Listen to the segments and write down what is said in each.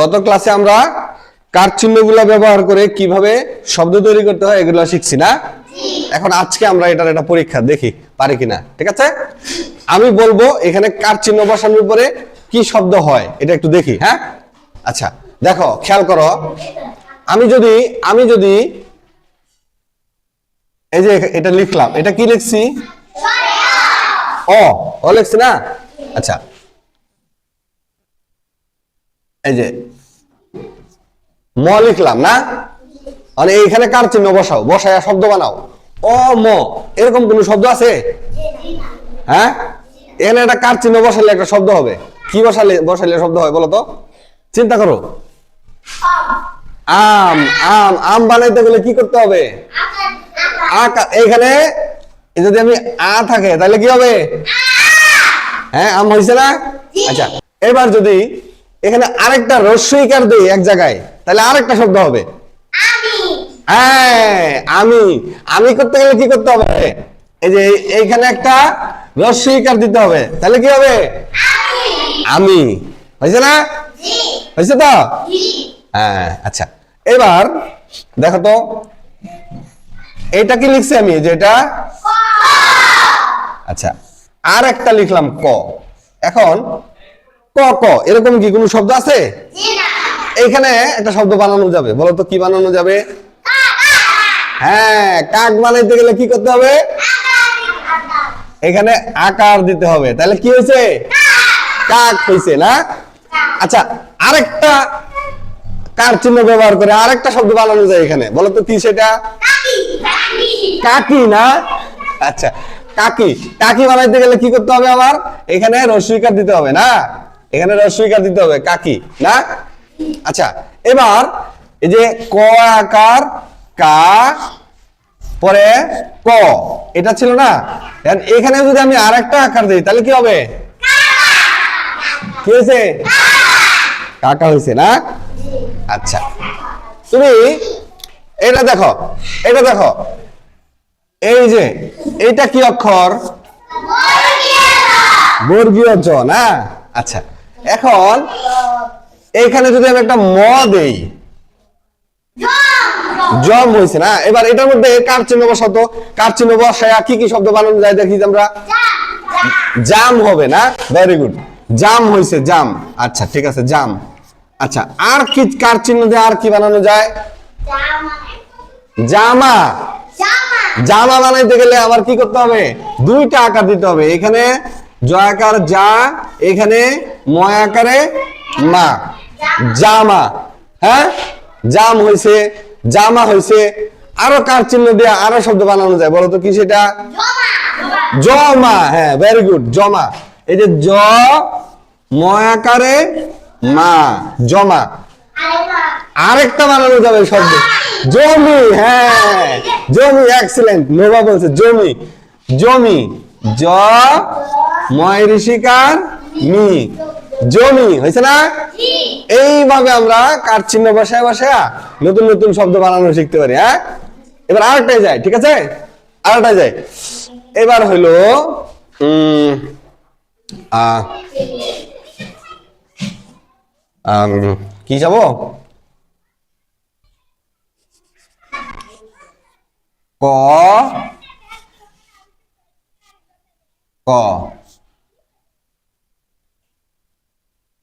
গত ক্লাসে আমরা কার চিহ্নগুলো ব্যবহার করে কীভাবে শব্দ তৈরি করতে হয় এগুলো শিখছি না? এখন আজকে আমরা এটার একটা পরীক্ষা দেখি, পারি কিনা, ঠিক আছে? আমি বলব এখানে কার চিহ্ন বসানোর উপরে কি শব্দ হয়, এটা একটু দেখি হ্যাঁ? আচ্ছা দেখো, খেয়াল করো, আমি যদি আমি যদি, এই যে এটা লিখলাম, এটা কি লিখছি? ও লিখছি না? আচ্ছা এই যে, ম লিখলাম না? মানে এইখানে কার চিহ্ন বসাও? বসায় শব্দ বানাও। ও ম। এরকম কোন শব্দ আছে? হ্যাঁ? এখানে একটা কার চিহ্ন বসালে একটা শব্দ হবে। কি বসালে বসালে শব্দ হয় বলো তো? চিন্তা করো। আম আম। আম বানাইতে গেলে কি করতে হবে? এইখানে যদি আমি আ থাকে, তাহলে কি হবে? হ্যাঁ আম হয়েছে না? আচ্ছা এবার যদি এখানে আরেকটা রস্যইকার দিই এক জায়গায়। তাহলে আরেকটা শব্দ হবে। হ্যাঁ আমি। আমি করতে গেলে কি করতে হবে? এই যে এইখানে একটা রস্যইকার দিতে হবে। তাহলে কি হবে? আমি। হয়েছে না? হয়েছে তো? হ্যাঁ আচ্ছা। এবার দেখো তো এটা কি লিখছি আমি? যে এটা? আচ্ছা আর একটা লিখলাম ক। এখন ক ক, এরকম কি কোনো শব্দ আছে? এখানে একটা শব্দ বানানো যাবে। বলো তো কি বানানো যাবে? হ্যাঁ কাক বানাইতে গেলে কি করতে হবে? এখানে আকার দিতে হবে। তাহলে কি হয়েছে? কাক হয়েছে, না? আচ্ছা আরেকটা কার চিহ্ন ব্যবহার করে আরেকটা শব্দ বানানো যায় এখানে। বলো তো কি সেটা? কাকি, না? আচ্ছা কাকি। কাকি বানাইতে গেলে কি করতে হবে আবার? এখানে রস্বইকার দিতে হবে, না? এখানে রস্বইকার দিতে হবে, কাকি, না? আচ্ছা এবার এই যে ক আকার, কা, পরে ক এটা ছিল না? এখন যদি আমি আরেকটা আকার দিই, তাহলে কি হবে? কি হয়েছে? কাকা হয়েছে, না? আচ্ছা তুমি এটা দেখো এটা দেখো, এই যে এটা কি অক্ষর? বর্গীয় জ, না? আচ্ছা এখন এইখানে যদি আমি একটা ম দেই জম হয়েছে না? এবার এটার মধ্যে কার চিহ্ন বসাতো? কার চিহ্ন বসায় কি কি শব্দ বানানো যায় দেখি আমরা? জাম হবে না? ভেরি গুড জাম হয়েছে জাম। আচ্ছা ঠিক আছে জাম। আচ্ছা আর কি কার চিহ্ন দিয়ে আর কি বানানো যায়? জামা। জামা বানাইতে গেলে আবার কি করতে হবে? দুইটা আকার দিতে হবে। এখানে জয়াকার যা এখানে ময় আকারে মা। জামা হ্যাঁ? জাম হয়েছে জামা হয়েছে আরও কার চিহ্ন দিয়ে, আরও শব্দ বানানো যায়, বলো তো কি সেটা? জমা হ্যাঁ ভেরি গুড জমা এই যে জ, ময় আকারে মা জমা আরেকটা বানানো যাবে শব্দ। জমি হ্যাঁ জমি এক্সিলেন্ট নোভা বলছে জমি। জমি, জ ময় ঋষিকার মি। জমি হয়েছে না? এইভাবে আমরা কার চিহ্ন বসায় বসায় নতুন নতুন শব্দ বানানো শিখতে পারি হ্যাঁ? এবার আরেকটাই যায় ঠিক আছে? আরেকটাই যায়। এবার হইল উম, কি যাব? ক ক।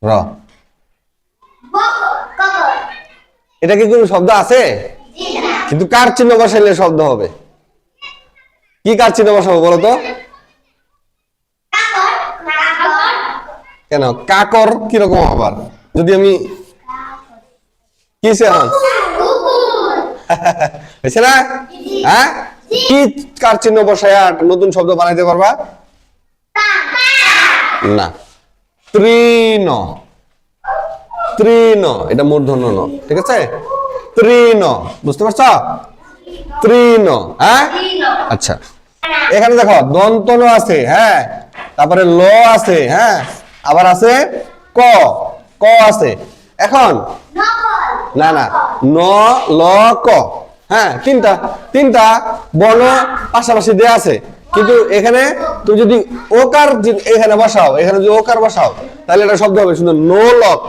র। এটা কি কোনো শব্দ আছে? কিন্তু কার চিহ্ন বসাইলে শব্দ হবে? কি কার চিহ্ন বসাবো বলো তো? কেন? কাকর কীরকম আবার? যদি আমি কিসে হয়েছে না? হ্যাঁ? কি কার চিহ্ন বসায় নতুন শব্দ বানাইতে পারবা? না। তৃণ। তৃণ। এটা মূর্ধন্য ন, ঠিক আছে? তৃণ। বুঝতে পারছ? তৃণ। হ্যাঁ? আচ্ছা। এখানে দেখো দন্তন আছে হ্যাঁ? তারপরে ল আছে হ্যাঁ? আবার আছে ক। ক আছে। এখন? না না। ন, ল, ক। হ্যাঁ তিনটা। তিনটা বর্ণ পাশাপাশি দেয়া আছে। কিন্তু এখানে তুমি যদি ওকার এখানে বসাও, এখানে যদি ওকার বসাও, তাহলে এটা শব্দ হবে শুধু নো লক।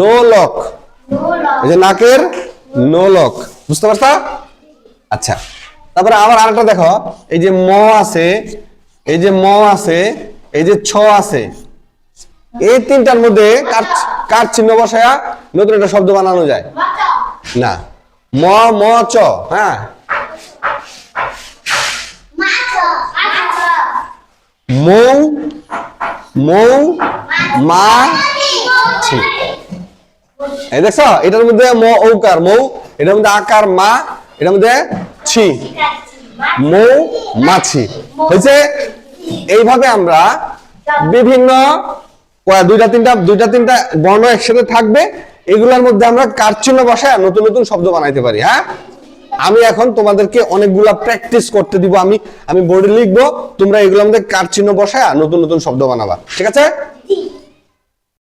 নোলক এই যে নাকের নো লক। বুঝতে পারছ? আচ্ছা তারপরে আবার আরেকটা দেখো, এই যে ম আছে, এই যে ম আছে, এই যে ছ আছে, এই তিনটার মধ্যে কার কার চিহ্ন বসায়া নতুন একটা শব্দ বানানো যায়? না, ম ম, চ হ্যাঁ। মৌ মৌ, মা, ছি। এই দেখছ? এটার মধ্যে ম, ঔকার। মৌ, এটার মধ্যে আকার, মা, এটার মধ্যে ছি। মৌ মাছি হয়েছে? এইভাবে আমরা বিভিন্ন দুইটা, তিনটা দুইটা, তিনটা বর্ণ একসাথে থাকবে। এগুলোর মধ্যে আমরা কার চিহ্ন বসায় নতুন নতুন শব্দ বানাইতে পারি হ্যাঁ? আমি এখন তোমাদেরকে অনেকগুলা প্র্যাকটিস করতে দিব। আমি আমি বোর্ডে লিখব, তোমরা এগুলো আমাদের কার চিহ্ন বসায় নতুন নতুন শব্দ বানাবা। ঠিক আছে?